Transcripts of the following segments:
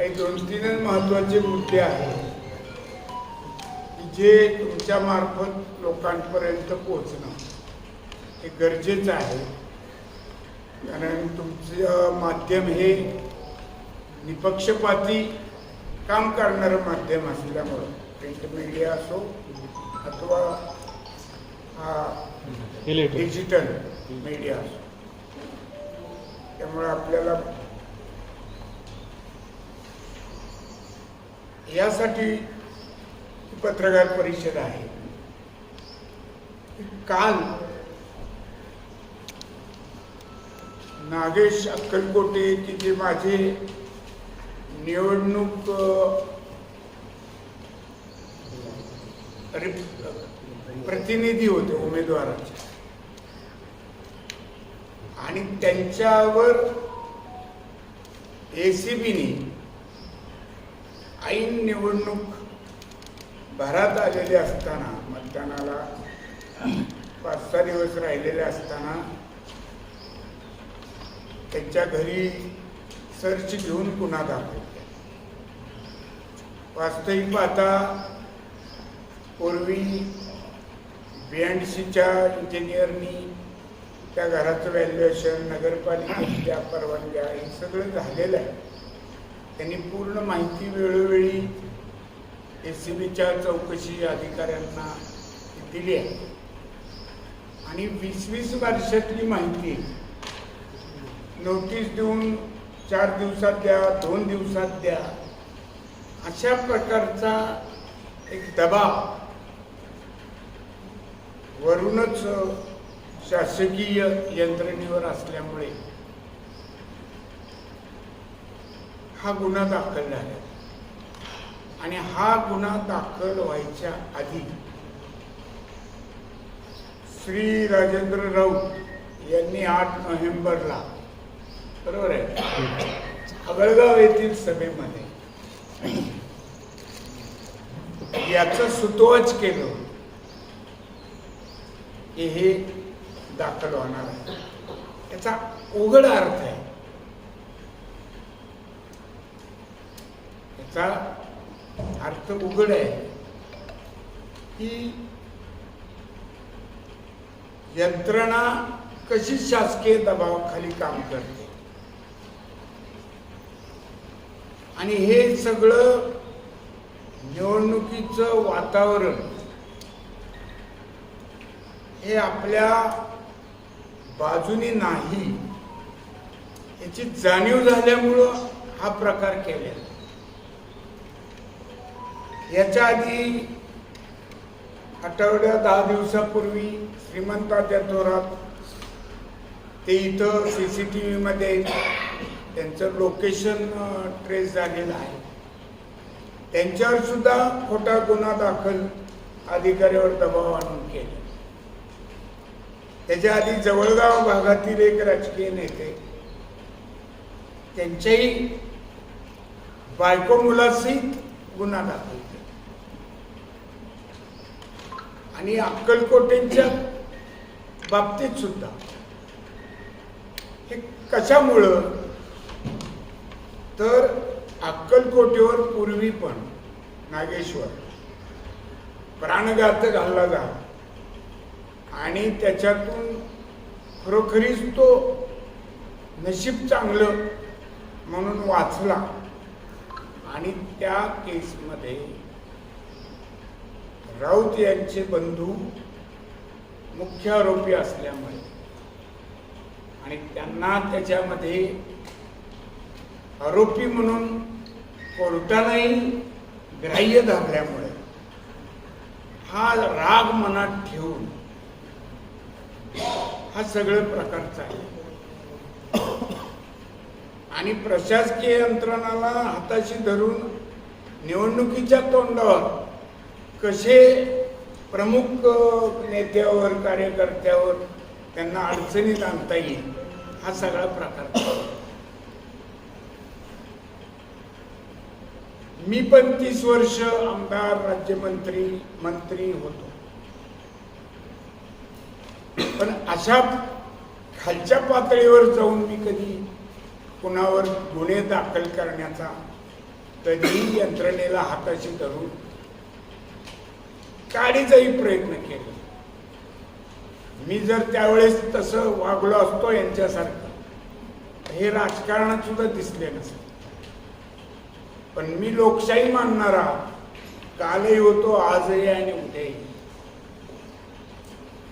काही दोन तीनच महत्त्वाचे मुद्दे आहेत की जे तुमच्या मार्फत लोकांपर्यंत पोहोचणं. हे गरजेचं आहे. कारण तुमचं माध्यम हे निपक्षपाती काम करणारं माध्यम असल्यामुळं. प्रिंट मीडिया असो अथवा डिजिटल मीडिया असो. त्यामुळे आपल्याला यासाठी पत्रकार परिषद आहे. काल नागेश अक्कलकोटे की जे माझे निवडणूक प्रतिनिधी होते उमेदवाराचे. आणि त्यांच्यावर एसीबीने ऐन निवडणूक भरात आलेली असताना मतदानाला पाच सहा दिवस राहिलेले असताना त्यांच्या घरी सर्च घेऊन पुन्हा दाखल वास्तविक पाहता पूर्वी बी एंड सीच्या इंजिनियरनी त्या घराचं व्हॅल्युएशन नगरपालिकेच्या परवानग्या हे सगळं झालेलं आहे. त्यांनी पूर्ण माहिती वेळोवेळी एस सी बीच्या चौकशी अधिकाऱ्यांना दिली आहे. आणि वीस वीस वर्षातली माहिती नोटीस देऊन चार दिवसात द्या दोन दिवसात द्या अशा प्रकारचा एक दबाव वरूनच शासकीय यंत्रणेवर असल्यामुळे हा गुन्हा दाखल झाला. आणि हा गुन्हा दाखल व्हायच्या आधी श्री राजेंद्र राऊत यांनी आठ नोव्हेंबरला बरोबर आहे? अगळगाव येथील सभेमध्ये याच सुतोवाच केलं की हे दाखल होणार आहे. याचा उघड अर्थ आहे. चा अर्थ उघड आहे. की यंत्रणा कशी शासकीय दबावाखाली काम करते? आणि हे सगळं निवडणुकीचं वातावरण हे आपल्या बाजूने नाही याची जाणीव झाल्यामुळं हा प्रकार केलेला याच्या आधी आठवड्या दहा दिवसापूर्वी श्रीमंताच्या जोरात ते इथं सी सी टी व्हीमध्ये त्यांचं लोकेशन ट्रेस झालेलं आहे. त्यांच्यावर सुद्धा खोटा गुन्हा दाखल अधिकाऱ्यावर दबाव आणून केला. त्याच्या आधी जवळगाव भागातील एक राजकीय नेते त्यांच्याही बायको मुलासहित गुन्हा दाखल केला आणि अक्कलकोटेंच्या बाबतीत सुद्धा. हे कशामुळं? तर अक्कलकोटेवर पूर्वी पण नागेश्वर प्राणघातक हल्ला झाला. आणि त्याच्यातून खरोखरीच तो नशीब चांगलं म्हणून वाचला. आणि त्या केसमध्ये राऊत यांचे बंधू मुख्य आरोपी असल्यामुळे आणि त्यांना त्याच्यामध्ये आरोपी म्हणून कोर्टानेही ग्राह्य धरल्यामुळे हा राग मनात ठेवून हा सगळं प्रकारचा आहे आणि प्रशासकीय यंत्रणाला हाताशी धरून निवडणुकीच्या तोंडावर कसे प्रमुख नेत्यावर कार्यकर्त्यावर त्यांना अडचणीत आणता येईल हा सगळा प्रकार. मी पण तीस वर्ष आमदार राज्यमंत्री मंत्री होतो. पण अशा खालच्या पातळीवर जाऊन मी कधी कुणावर गुन्हे दाखल करण्याचा कधीही यंत्रणेला हाताशी धरून काढीचाही प्रयत्न केला. मी जर त्यावेळेस तसं वागलो असतो यांच्यासारखं हे राजकारणात सुद्धा दिसले नसते. पण मी लोकशाही मानणारा कालही होतो आजही आणि उद्याही.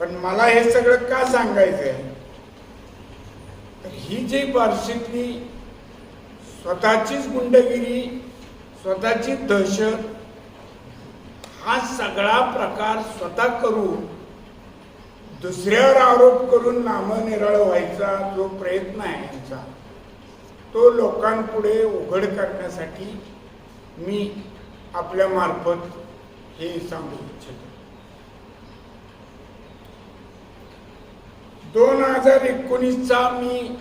पण मला हे सगळं का सांगायचं आहे ही जी बार्शीतली स्वतःचीच गुंडगिरी स्वतःची दहशत हा सगळा प्रकार स्वतः करून दुसऱ्यावर आरोप करून नामनिरळ व्हायचा जो प्रयत्न आहे यांचा तो लोकांपुढे उघड करण्यासाठी मी आपल्या मार्फत हे सांगू इच्छितो. दोन हजार एकोणीसचा मी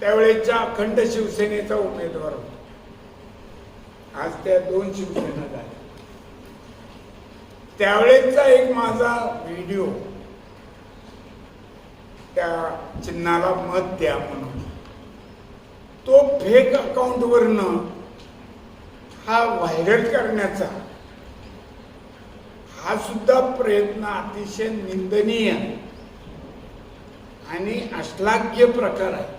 त्यावेळेच्या अखंड शिवसेनेचा उमेदवार होतो. आज त्या दोन शिवसेना त्यावेळेचा एक माझा व्हिडिओ. त्या चिन्हाला मत द्या म्हणून. तो फेक अकाउंटवरनं हा व्हायरल करण्याचा हा सुद्धा प्रयत्न अतिशय निंदनीय आणि अश्लाघ्य प्रकार आहे.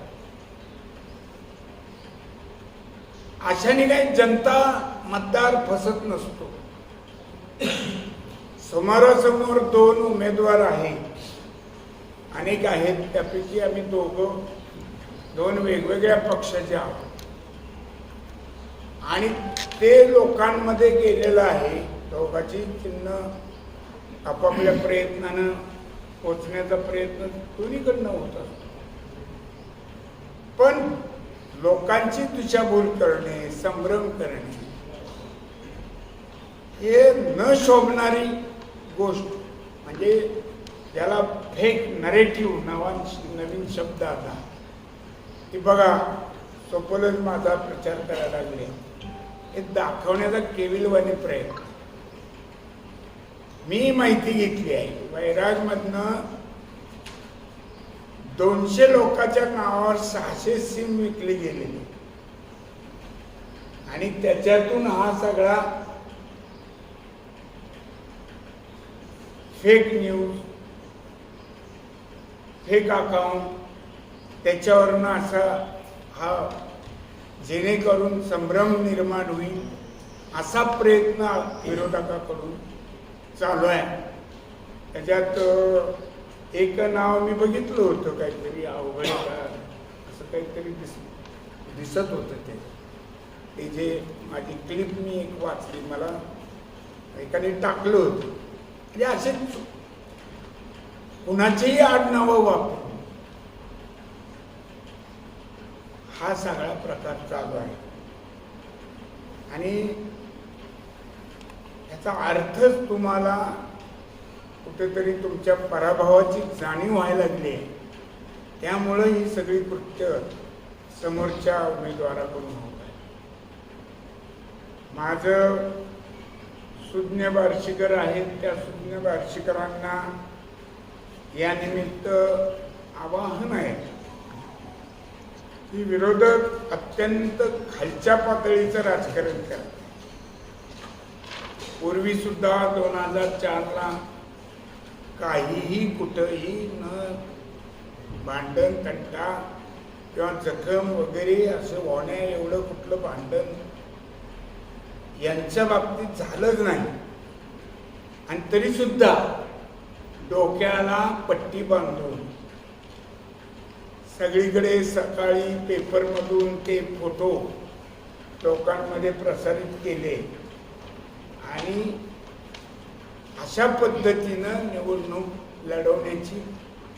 अशाने काही जनता मतदार फसत नसतो. समोरासमोर दोन उमेदवार आहेत. अनेक आहेत त्यापैकी आम्ही दोघं दोन वेगवेगळ्या पक्षाचे आहोत. आणि ते लोकांमध्ये गेलेलं आहे दोघाची चिन्ह आपापल्या प्रयत्नानं पोचण्याचा प्रयत्न दोन्हीकडनं होत असतो. पण लोकांची दिशाभूल करणे संभ्रम करणे हे न शोभणारी गोष्ट. म्हणजे ज्याला फेक नरेटिव्ह नवा नवीन शब्द आता की बघा सोपलच माझा प्रचार करायला लागले. हे दाखवण्याचा केविलवाणी प्रयत्न. मी माहिती घेतली आहे वैराजमधनं दोनशे लोकांच्या नावावर सहाशे सिम विकली गेलेली. आणि त्याच्यातून हा सगळा फेक न्यूज फेक अकाउंट त्याच्यावरनं असा हा जेणेकरून संभ्रम निर्माण होईल असा प्रयत्न विरोधकाकडून चालू आहे. त्याच्यात एक नाव मी बघितलं होतं काहीतरी अवघड असं काहीतरी दिस दिसत होतं ते. ते जे माझी क्लिप मी एक वाचली मला एकाने टाकलं होतं. म्हणजे असे कुणाचेही आडनावं वापरून हा सगळा प्रकार चालू आहे. आणि याचा अर्थच तुम्हाला कुठेतरी तुमच्या पराभवाची जाणीव व्हायला लागली आहे. त्यामुळं ही सगळी कृत्य समोरच्या उमेदवाराकडून होत आहे. माझं सुज्ञ बार्शीकर आहेत. त्या सुज्ञ बार्शीकरांना या निमित्त आवाहन आहे. की विरोधक अत्यंत खालच्या पातळीचं राजकारण करतात. पूर्वी सुद्धा दोन हजार चारला काहीही कुठंही न भांडण तंटा किंवा जखम वगैरे असं होण्या एवढं कुठलं भांडण यांच्या बाबतीत झालंच नाही. आणि तरीसुद्धा डोक्याला पट्टी बांधून सगळीकडे सकाळी पेपरमधून ते फोटो लोकांमध्ये प्रसारित केले आणि अशा पद्धतीनं निवडणूक लढवण्याची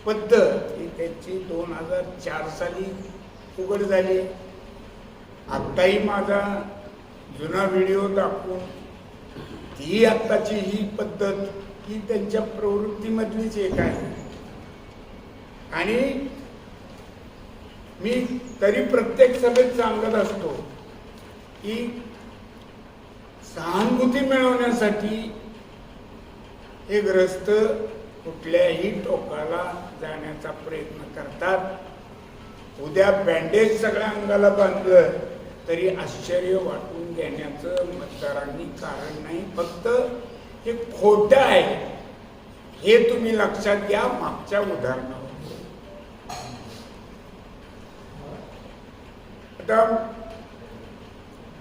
पद्धत ही त्यांची दोन हजार चार साली उघड झाली. आत्ताही माझा जुना व्हिडिओ दाखवून ती आत्ताची ही पद्धत ही त्यांच्या प्रवृत्तीमधलीच एक आहे. आणि मी तरी प्रत्येक सभेत सांगत असतो की सहानुभूती मिळवण्यासाठी हे ग्रस्त कुठल्याही टोकाला जाण्याचा प्रयत्न करतात. उद्या बँडेज सगळ्या अंगाला बांधलं तरी आश्चर्य वाटून घेण्याचं मतदारांनी कारण नाही. फक्त हे खोटं आहे. हे तुम्ही लक्षात घ्या मागच्या उदाहरणावर आता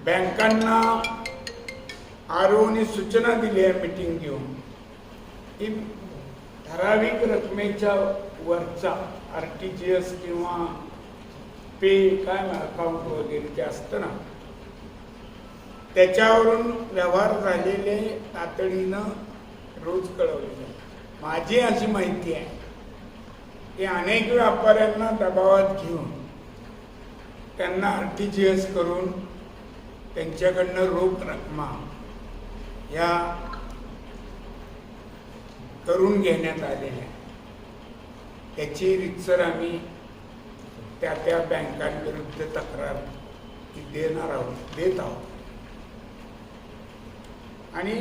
बँकांना आरोने सूचना दिली आहे मिटिंग घेऊन. की ठराविक रकमेच्या वरचा आर टी जी एस किंवा पे काय अकाउंट वगैरे जे असतं ना. त्याच्यावरून व्यवहार झालेले तातडीनं रोज कळवले माझी अशी माहिती आहे की अनेक व्यापाऱ्यांना दबावात घेऊन त्यांना आर टी जी एस करून त्यांच्याकडनं रोख रकमा ह्या करून घेण्यात आलेल्या त्याची रितसर आम्ही त्या त्या बँकांविरुद्ध तक्रार देणार आहोत देत आहोत. आणि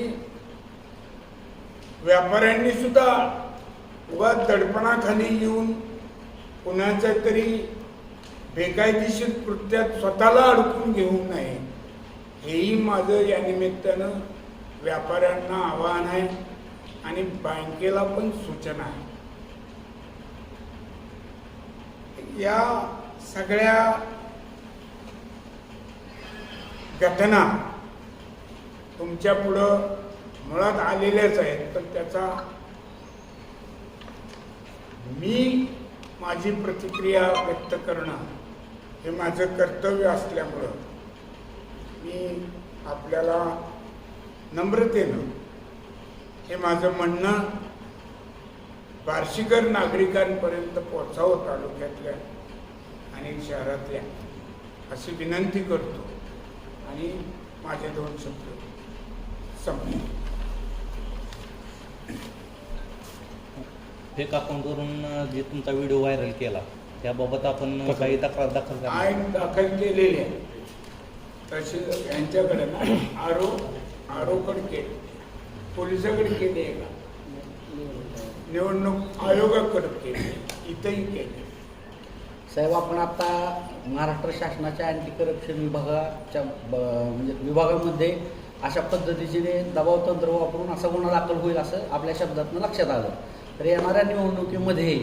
व्यापाऱ्यांनी सुद्धा उगा दडपणाखाली येऊन कुणाच्या तरी बेकायदेशीर कृत्यात स्वतःला अडकून घेऊ नये हेही माझं या निमित्तानं व्यापाऱ्यांना आवाहन आहे आणि बँकेला पण सूचना आहे. या सगळ्या घटना तुमच्या पुढं मुळात आलेल्याच आहेत. पण त्याचा मी माझी प्रतिक्रिया व्यक्त करणं हे माझं कर्तव्य असल्यामुळं मी आपल्याला नम्रतेनं हे माझं म्हणणं बार्शीकर नागरिकांपर्यंत पोहोचावं तालुक्यातल्या आणि शहरातल्या. अशी विनंती करतो. आणि माझे दोन शब्द संपले. फेक अकाउंटवरून जे तुमचा व्हिडिओ व्हायरल केला त्याबाबत आपण काही तक्रार दाखल आयन दाखल केलेले आहे. तसे यांच्याकडे ना आरो आरोकडे केले. पोलिसाकडे केले का निवडणूक आयोगाकडे केले इथंही केले. साहेब आपण आता महाराष्ट्र शासनाच्या अँटी करप्शन विभागाच्या म्हणजे विभागामध्ये अशा पद्धतीचे दबाव तंत्र वापरून असा गुन्हा दाखल होईल असं आपल्या शब्दातनं लक्षात आलं. तर येणाऱ्या निवडणुकीमध्ये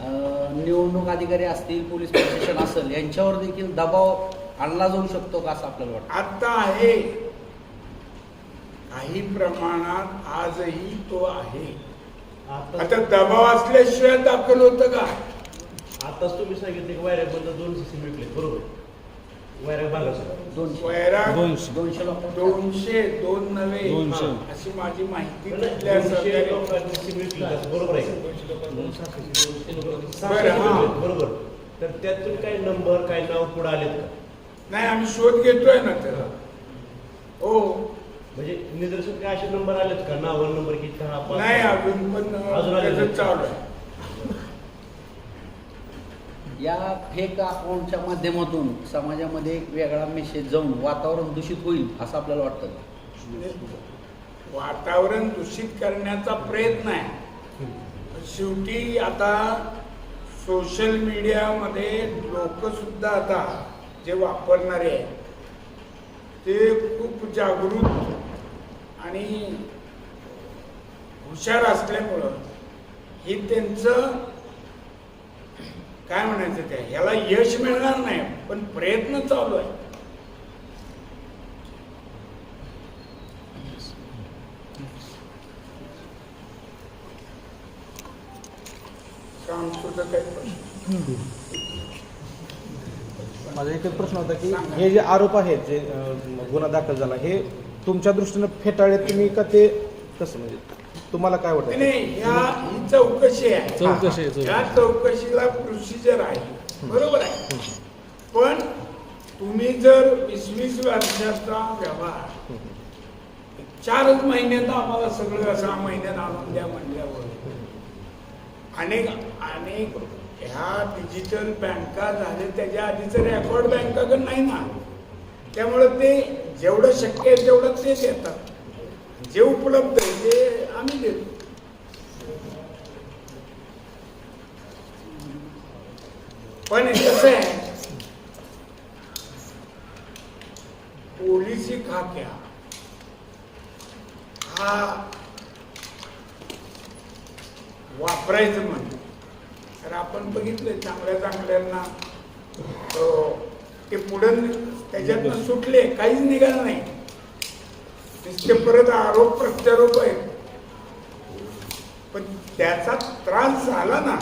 निवडणूक अधिकारी असतील पोलीस प्रशासन असेल यांच्यावर देखील दबाव आणला जाऊ शकतो का असं आपल्याला वाटतं? आता आहे. काही प्रमाणात आजही तो आहे. आता दबाव असल्याशिवाय दाखल होतं का? आताच तुम्ही सांगितले की वायरॅकबद्दल दोन सिस्टीम विकले बरोबर. भागासाठी दोनशे. वैराग दोनशे. लोक दोनशे दोन नव्हे दोनशे. अशी माझी माहिती दोनशे कुठल्या सरकारी? लोकांनी सिस्टीम विकली त्याचं बरोबर आहे का? बरं, सहाशे हां. विकले, बरोबर. तर त्यातून काही नंबर काही नाव पुढे आलेत का? नाही आम्ही शोध घेतोय ना त्याला. हो. म्हणजे निदर्शन काय असे नंबर आलेत का नाव नंबर किती पाच नाही अजून पण अजून आले त्याचं नाही. चालू आहे या फेक अकाउंटच्या माध्यमातून समाजामध्ये एक वेगळा मेसेज जाऊन वातावरण दूषित होईल असं आपल्याला वाटतं का? वातावरण दूषित करण्याचा प्रयत्न आहे शेवटी आता सोशल मीडियामध्ये लोक सुद्धा आता जे वापरणारे आहेत ते खूप जागृत आणि हुशार असल्यामुळं हे त्यांचं काय म्हणायचं त्या ह्याला यश मिळणार नाही पण प्रयत्न चालू आहे. काम काही माझा एकच प्रश्न होता की हे जे आरोप आहेत जे गुन्हा दाखल झाला हे तुमच्या दृष्टीनं फेटाळले तुम्ही का ते कसं म्हणजे तुम्हाला काय वाटतं? नाही ह्या ही चौकशी आहे. चौकशी आहे, ह्या चौकशीला प्रोसिजर आहे बरोबर आहे. पण तुम्ही जर वीस वीस वर्षाचा व्यवहार चारच महिन्यात आम्हाला सगळं सहा महिन्यात आणून द्या म्हणल्यावर अनेक अनेक ह्या डिजिटल बँका झाले त्याच्या आधीचं रेकॉर्ड बँकाकडे नाही ना त्यामुळं ते जेवढं शक्य आहे तेवढं ते देतात. जे उपलब्ध आहे ते आम्ही देतो. पण कसं आहे पोलिसी खाक्या हा वापरायचं म्हणजे तर आपण बघितलं चांगल्या चांगल्यांना ते पुढं त्याच्यातनं सुटले काहीच निघालं नाही. नुसते परत आरोप प्रत्यारोप आहेत. पण त्याचा त्रास झाला ना